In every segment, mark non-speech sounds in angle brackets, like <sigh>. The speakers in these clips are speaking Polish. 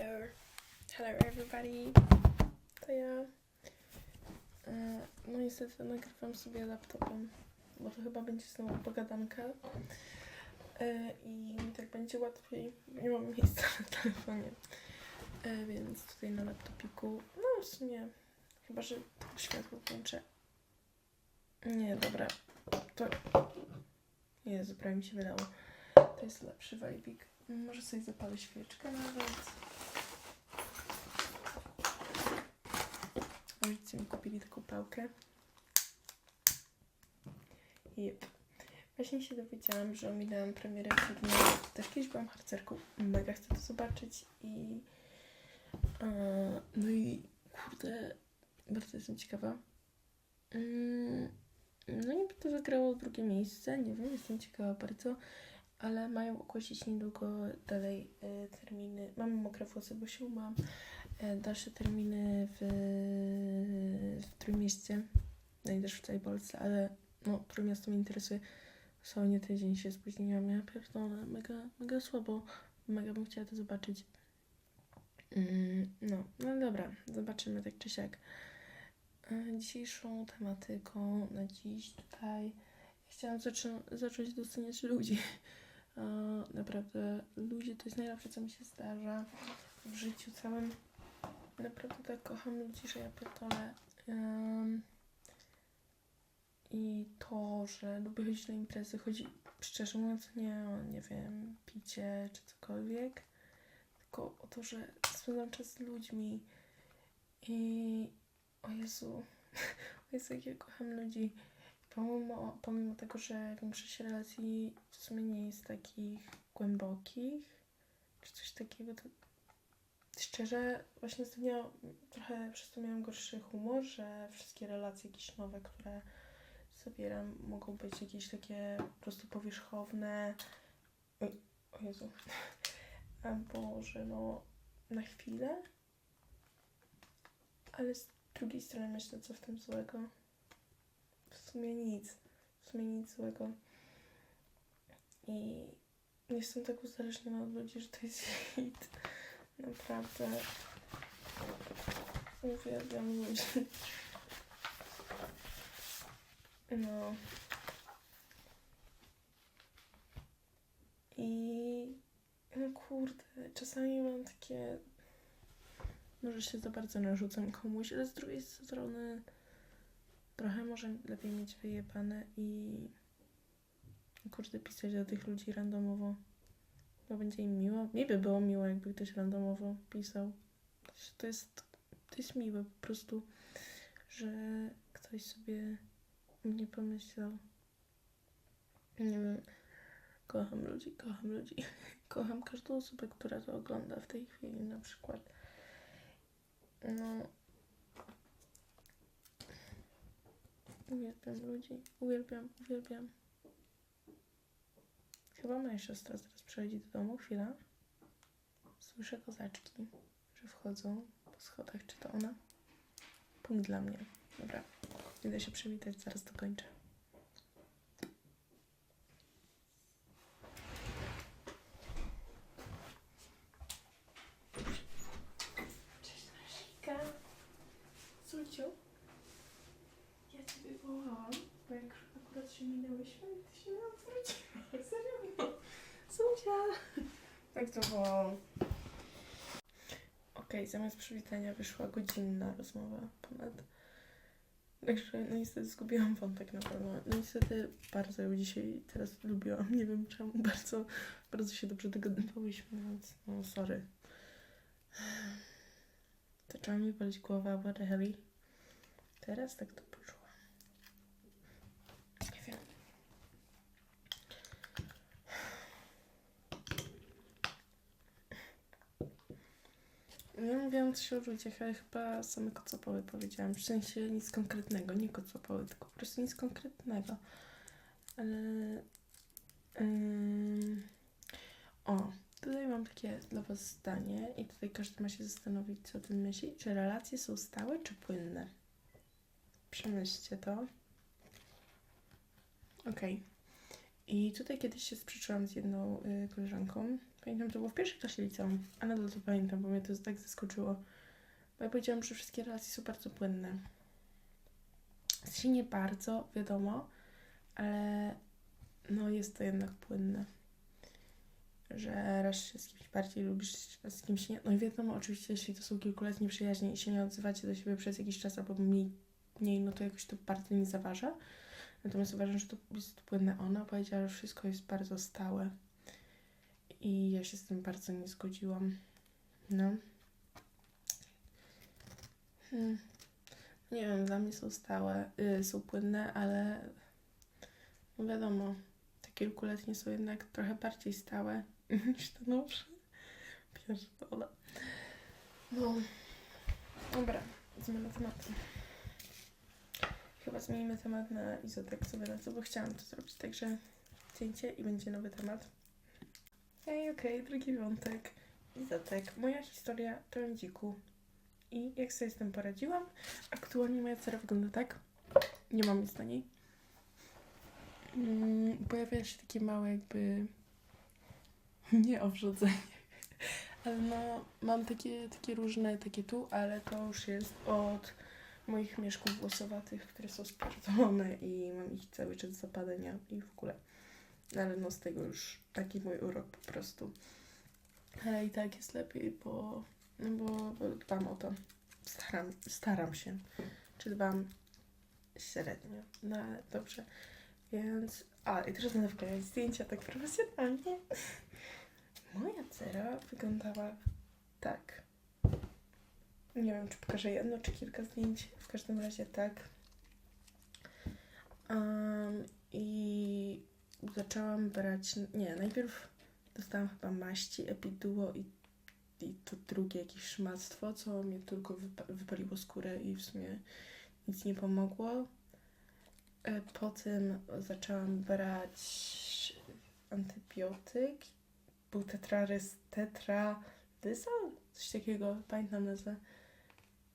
Hello. Hello everybody. To ja. E, No niestety nagrywam sobie laptopem, bo to chyba będzie znowu pogadanka. E, I tak będzie łatwiej. Nie mam miejsca na telefonie. E, Więc tutaj na laptopiku. No w sumie. Chyba, że to światło włączę. Nie, dobra. To. Jezu, prawie mi się wydało. To jest lepszy wajbik. Może sobie zapalę świeczkę nawet. Rodzice mi pałkę. Jep. Właśnie się dowiedziałam, że ominęłam premierę filmu. Też kiedyś byłam harcerką. Mega chcę to zobaczyć i... e, no i kurde, bardzo jestem ciekawa. Mm, no niby to wygrało drugie miejsce, nie wiem, jestem ciekawa bardzo, ale mają ogłosić niedługo dalej e, terminy. Mam mokre włosy, bo się umam. E, dalsze terminy w, w Trójmieście, no i też w całej Polsce, ale no, Trójmiasto mnie interesuje. Dosłownie tydzień się spóźniłam, ja pierdolę, mega, mega słabo. Mega bym chciała to zobaczyć. Mm, no, no dobra, zobaczymy tak czy siak. E, Dzisiejszą tematyką na dziś tutaj chciałam zaczą- zacząć doceniać ludzi. <laughs> E, Naprawdę, ludzie to jest najlepsze, co mi się zdarza w życiu całym. Naprawdę tak kocham ludzi, że ja pierdolę. Ym, I to, że lubię chodzić na imprezy, chodzi szczerze mówiąc nie o, nie wiem, picie czy cokolwiek, tylko o to, że spędzam czas z ludźmi i o Jezu, <laughs> o Jezu, jak ja kocham ludzi. Pomimo, pomimo tego, że większość relacji w sumie nie jest takich głębokich, czy coś takiego, to szczerze, właśnie ostatnio trochę przez to miałam gorszy humor, że wszystkie relacje jakieś nowe, które zabieram, mogą być jakieś takie po prostu powierzchowne. Oj, O Jezu. <laughs> Albo, że no na chwilę. Ale z drugiej strony myślę, co w tym złego. W sumie nic. W sumie nic złego. I jestem tak uzależniona od ludzi, że to jest <laughs> hit. Naprawdę. Uwielbiam ludzi. No. I no kurde, czasami mam takie. Może się za bardzo narzucam komuś, ale z drugiej strony trochę może lepiej mieć wyjebane i kurde pisać do tych ludzi randomowo. Będzie im miło. Mi by było miło, jakby ktoś randomowo pisał. To jest, to jest miłe po prostu, że ktoś sobie nie pomyślał. Nie wiem. Kocham ludzi, kocham ludzi. <laughs> Kocham każdą osobę, która to ogląda w tej chwili na przykład. No. Uwielbiam ludzi. Uwielbiam, uwielbiam. Chyba moja siostra zaraz przychodzi do domu. Chwila. Słyszę kozaczki, że wchodzą po schodach. Czy to ona? Punkt dla mnie. Dobra. Idę się przywitać, zaraz dokończę. Cześć Nasika. Sulciu. Ja Ciebie wołałam, bo jak akurat się minęłyśmy, ty się nie odwróciła. Serio? Sulcia. Wołałam. Okej, zamiast przywitania wyszła godzinna rozmowa ponad. Także no niestety zgubiłam wątek na pewno. No niestety bardzo ją dzisiaj teraz lubiłam. Nie wiem czemu. Bardzo, bardzo się dobrze dogadywałyśmy, więc no sorry. Zaczęła mi bolić głowa, what the hell? Teraz tak to poczułam. Nie wiem. Ja mówiłam coś o ludziach, ale chyba same kocopoły powiedziałam. W sensie nic konkretnego, nie kocopoły, tylko po prostu nic konkretnego. Ale... O, tutaj mam takie dla Was zdanie i tutaj każdy ma się zastanowić, co o tym myśli. Czy relacje są stałe, czy płynne? Przemyślcie to. Okej. I tutaj kiedyś się sprzeczałam z jedną y, koleżanką Pamiętam, to było w pierwszej klasie liceum, a nadal to pamiętam, bo mnie to tak zaskoczyło. Bo ja powiedziałam, że wszystkie relacje są bardzo płynne. W sensie nie bardzo, wiadomo, ale no jest to jednak płynne. Że raz się z kimś bardziej lubisz, a z kimś nie. No i wiadomo, oczywiście, jeśli to są kilkuletnie przyjaźnie i się nie odzywacie do siebie przez jakiś czas albo mniej, mniej no to jakoś to bardzo nie zaważa. Natomiast uważam, że to jest płynne. Ona powiedziała, że wszystko jest bardzo stałe. I ja się z tym bardzo nie zgodziłam. No. Hmm. Nie wiem, dla mnie są stałe, y, są płynne, ale no wiadomo, te kilkuletnie są jednak trochę bardziej stałe <laughs> niż te nowsze. Pierdolę. No. Dobra, zmiana tematu. Chyba zmienimy temat na izotek sobie na co, bo chciałam to zrobić, także zdjęcie i będzie nowy temat. Ej, okej, drugi wątek. Izotek. Moja historia to dziku. I jak sobie z tym poradziłam? Aktualnie moja cera wygląda tak. Nie mam nic na niej. Mm, pojawia się takie małe jakby... <laughs> Nie. Ale no, mam takie, takie różne, takie tu, ale to już jest od moich mieszków włosowatych, które są spierdolone i mam ich cały czas zapadania i w ogóle. Ale no z tego już taki mój urok po prostu. Ale i tak jest lepiej, bo, no bo, dbam o to. Staram, staram się. Czy dbam średnio. No ale dobrze. Więc. A, i teraz będę wkładać zdjęcia tak profesjonalnie. Moja cera wyglądała tak. Nie wiem, czy pokażę jedno, czy kilka zdjęć. W każdym razie tak. Um, I zaczęłam brać. Nie, najpierw dostałam chyba maści Epiduo i, i to drugie jakieś szmactwo, co mnie tylko wypa- wypaliło skórę i w sumie nic nie pomogło. E, Potem zaczęłam brać antybiotyk. Był tetrarys, tetradysal? Coś takiego, pamiętam nazwę.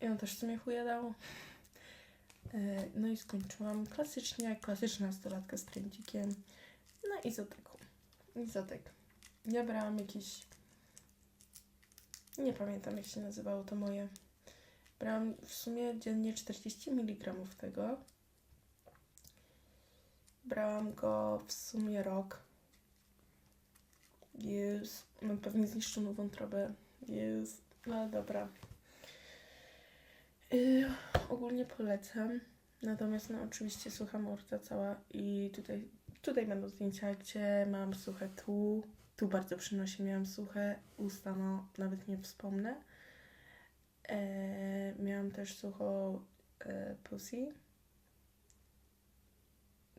I on też w sumie chuja dał. E, No i skończyłam klasycznie, klasyczna nastolatka z trędzikiem na izoteku. Izotek. Ja brałam jakieś... Nie pamiętam jak się nazywało to moje. Brałam w sumie dziennie 40 mg tego. Brałam go w sumie rok. Jest... Mam pewnie zniszczoną wątrobę. Jest... No dobra. Yy, ogólnie polecam. Natomiast no oczywiście sucha morta cała i tutaj, tutaj będą zdjęcia, gdzie mam suche tu. Tu bardzo przynosi, miałam suche usta, no nawet nie wspomnę. E, miałam też suchą e, pussy.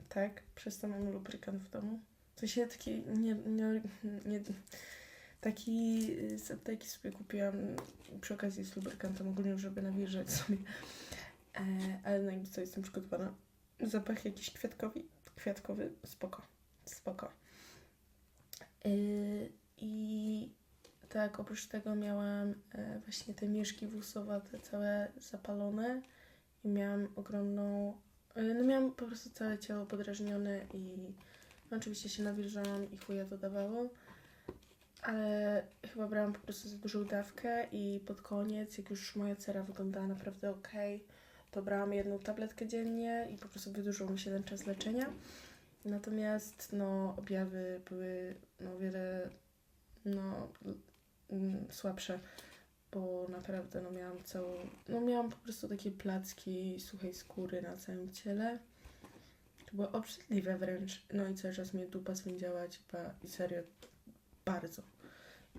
Tak, przez to mam lubrykant w domu. W sensie taki, nie, nie, nie, taki z apteki sobie kupiłam przy okazji z lubrykantem, ogólnie żeby nawilżać sobie. E, ale na nic co jestem przygotowana. Zapach jakiś kwiatkowy, kwiatkowy, spoko, spoko. E, I tak, oprócz tego miałam e, właśnie te mieszki włosowate całe zapalone i miałam ogromną, e, no miałam po prostu całe ciało podrażnione i no, oczywiście się nawilżałam i chuja to dawało. Ale chyba brałam po prostu za dużą dawkę i pod koniec, jak już moja cera wyglądała naprawdę ok, to brałam jedną tabletkę dziennie i po prostu wydłużył mi się ten czas leczenia. Natomiast no, objawy były no, wiele no, mm, słabsze, bo naprawdę no, miałam całą, no miałam po prostu takie placki suchej skóry na całym ciele. To było obrzydliwe wręcz. No i cały czas mnie dupa swędziała, cipa, i serio bardzo.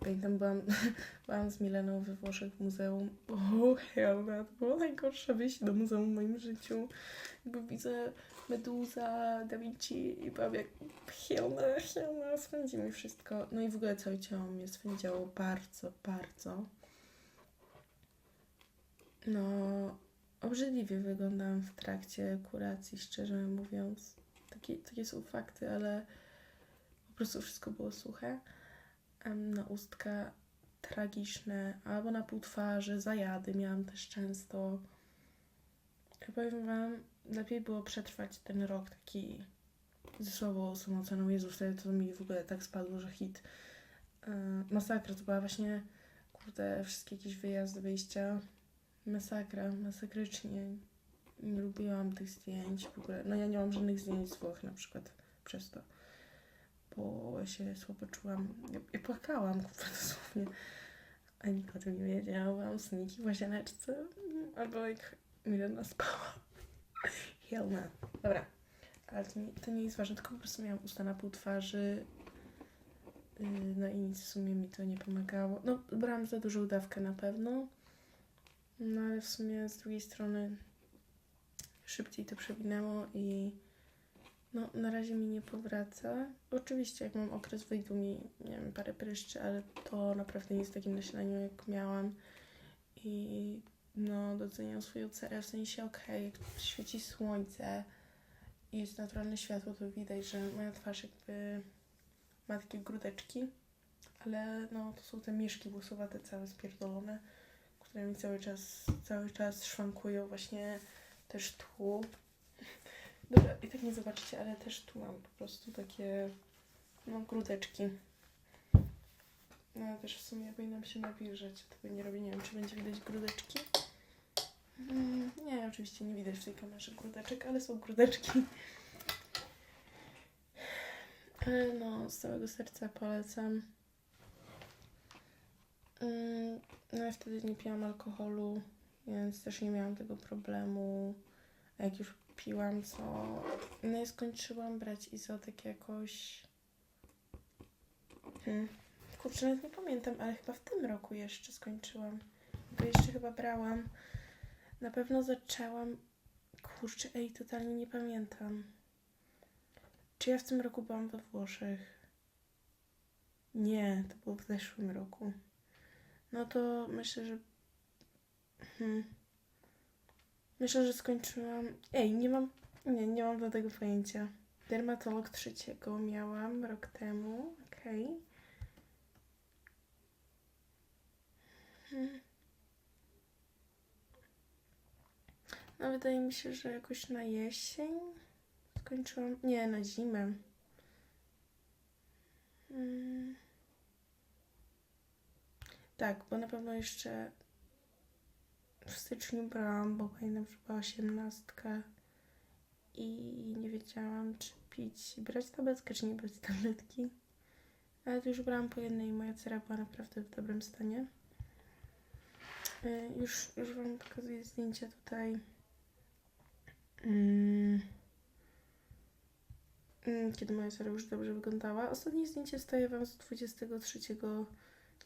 Pamiętam, byłam, <laughs> byłam z Mileną we Włoszech w muzeum. O, hell, to było najgorsze wyjście do muzeum w moim życiu. Jakby widzę Meduza, Da Vinci i byłam jak hell, no, hell, no, swędzi mi wszystko. No i w ogóle całe ciało mnie swędziało bardzo, bardzo. No, obrzydliwie wyglądałam w trakcie kuracji, szczerze mówiąc. Takie, takie są fakty, ale po prostu wszystko było suche. Na ustka tragiczne, albo na pół twarzy, zajady miałam też często. Ja powiem wam, lepiej było przetrwać ten rok taki ze słabą samooceną. Jezu, wtedy to mi w ogóle tak spadło, że hit. e, masakra, to była właśnie, kurde, wszystkie jakieś wyjazdy, wyjścia. Masakra, masakrycznie. Nie lubiłam tych zdjęć w ogóle. No ja nie mam żadnych zdjęć z Włoch na przykład przez to. Bo się słabo czułam. Ja, płakałam, kurwa, dosłownie. A nikt o tym nie wiedział. Mam sniki w łazieneczce. Albo jak Milena spała. <laughs> Hell no. Dobra. Ale to nie, to nie jest ważne, tylko po prostu miałam usta na pół twarzy. Yy, No i nic w sumie mi to nie pomagało. No, brałam za dużą dawkę na pewno. No ale w sumie z drugiej strony szybciej to przewinęło i no na razie mi nie powraca. Oczywiście jak mam okres wyjdą mi, nie wiem, parę pryszczy, ale to naprawdę nie jest takim nasilaniu jak miałam. I no doceniam swoją cerę, w sensie okej, jak świeci słońce i jest naturalne światło, to widać, że moja twarz jakby ma takie grudeczki, ale no to są te mieszki włosowate całe spierdolone, które mi cały czas, cały czas szwankują właśnie też tu. Dobra, i tak nie zobaczycie, ale też tu mam po prostu takie no grudeczki. No ale też w sumie powinnam się nawilżać, tego nie robię, nie wiem czy będzie widać grudeczki. Mm, nie, oczywiście nie widać w tej kamerze grudeczek, ale są grudeczki. Ale no, z całego serca polecam. Mm, No ja wtedy nie piłam alkoholu, więc też nie miałam tego problemu. A jak już piłam, to no i skończyłam brać izotek jakoś. Hmm. Kurczę, nawet nie pamiętam, ale chyba w tym roku jeszcze skończyłam. Bo jeszcze chyba brałam. Na pewno zaczęłam. Kurczę, ej, totalnie nie pamiętam. Czy ja w tym roku byłam we Włoszech? Nie, to było w zeszłym roku. No to myślę, że. Hmm. Myślę, że skończyłam. Ej, nie mam. Nie, nie mam do tego pojęcia. Dermatolog trzeciego miałam rok temu. Okej. Hmm. No, wydaje mi się, że jakoś na jesień skończyłam. Nie, na zimę. Mm. Tak, bo na pewno jeszcze w styczniu brałam, bo pamiętam, że była osiemnastka i nie wiedziałam, czy pić, brać tabletkę, czy nie brać tabletki. Ale to już brałam po jednej i moja cera była naprawdę w dobrym stanie. Y, Już, już Wam pokazuję zdjęcia tutaj. Mm. Mm, Kiedy moja cera już dobrze wyglądała. Ostatnie zdjęcie staję Wam z 23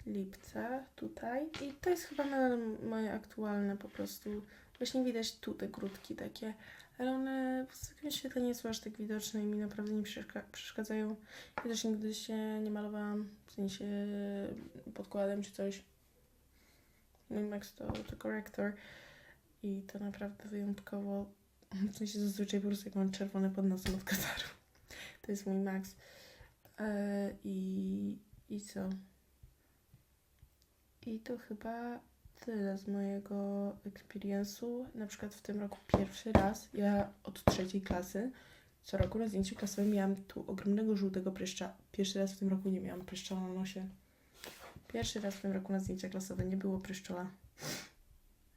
lipca tutaj. I to jest chyba moje aktualne po prostu. Właśnie widać tu te grudki takie, ale one w zwykłym świetle nie są aż tak widoczne i mi naprawdę nie przeszka- przeszkadzają. Ja też nigdy się nie malowałam, w sensie podkładem czy coś. Mój Max to, to corrector i to naprawdę wyjątkowo, w sensie zazwyczaj po prostu jak mam czerwone pod nosem od kataru. To jest mój Max. E, I, I co? I to chyba tyle z mojego experience'u. Na przykład w tym roku pierwszy raz, ja od trzeciej klasy, co roku na zdjęciu klasowym miałam tu ogromnego żółtego pryszcza. Pierwszy raz w tym roku nie miałam pryszcza na nosie. Pierwszy raz w tym roku na zdjęcia klasowe nie było pryszczola.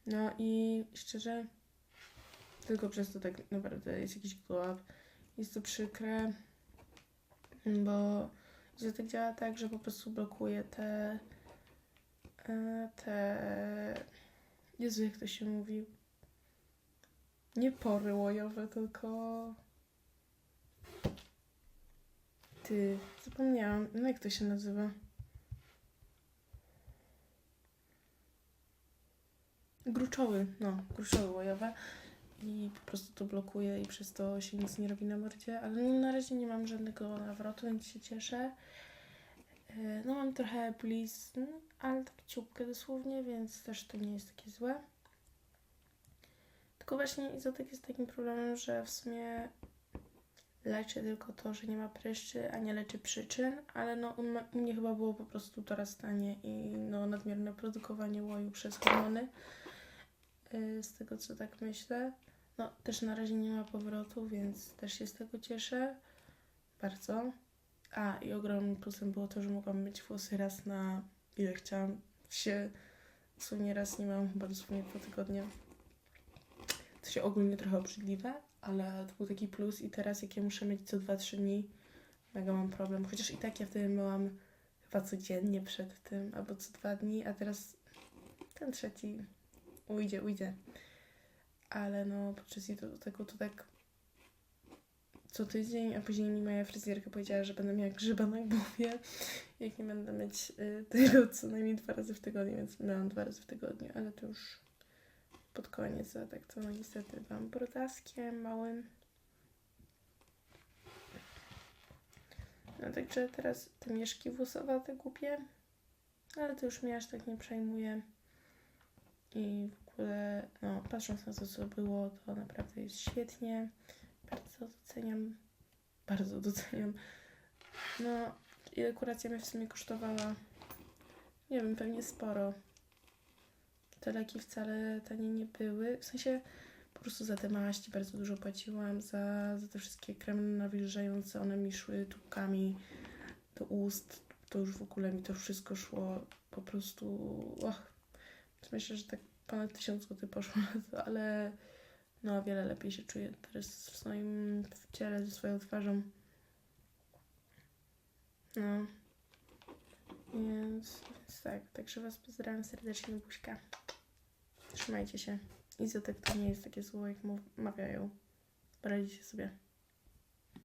No i szczerze, tylko przez to tak naprawdę jest jakiś glow up. Jest to przykre, bo że tak działa tak, że po prostu blokuje te te Jezu, jak to się mówi? Nie pory łojowe, tylko ty, zapomniałam, no jak to się nazywa? Gruczoły, no, gruczoły łojowe i po prostu to blokuje i przez to się nic nie robi na mordzie, ale no, na razie nie mam żadnego nawrotu, więc się cieszę. E, No mam trochę blizn, ale tak ciupkę dosłownie, więc też to nie jest takie złe. Tylko właśnie izotek jest takim problemem, że w sumie leczy tylko to, że nie ma pryszczy, a nie leczy przyczyn, ale no u u mnie chyba było po prostu dorastanie i no nadmierne produkowanie łoju przez hormony. Yy, Z tego co tak myślę. No też na razie nie ma powrotu, więc też się z tego cieszę. Bardzo. A, i ogromnym plusem było to, że mogłam mieć włosy raz na ile chciałam. Się dosłownie raz nie mam, chyba dosłownie dwa tygodnie. To się ogólnie trochę obrzydliwe, ale to był taki plus i teraz jak ja muszę mieć co 2-3 dni, mega mam problem. Chociaż i tak ja wtedy myłam chyba codziennie przed tym, albo co dwa dni, a teraz ten trzeci ujdzie, ujdzie. Ale no, podczas tego to tak co tydzień, a później mi moja fryzjerka powiedziała, że będę miała grzyba na głowie, jak nie będę mieć y, tego <laughs> co najmniej dwa razy w tygodniu, więc miałam dwa razy w tygodniu, ale to już pod koniec, a tak to no niestety mam brodaskiem małym. No także teraz te mieszki włosowate kupię, ale to już mnie aż tak nie przejmuje. I w ogóle, no, patrząc na to, co było, to naprawdę jest świetnie. Bardzo doceniam, bardzo doceniam. No, ile kuracja mnie w sumie kosztowała? Nie wiem, pewnie sporo. Te leki wcale tanie nie były. W sensie, po prostu za te maści bardzo dużo płaciłam. Za, za te wszystkie kremy nawilżające, one mi szły tubkami do ust. To już w ogóle mi to wszystko szło po prostu... Och, myślę, że tak ponad 1000 zł poszło na to, ale no o wiele lepiej się czuję teraz w swoim w ciele, ze swoją twarzą. No. Więc, więc tak, także Was pozdrawiam serdecznie, buźka. Trzymajcie się. Izotek to nie jest takie zło, jak mawiają. Poradzicie sobie.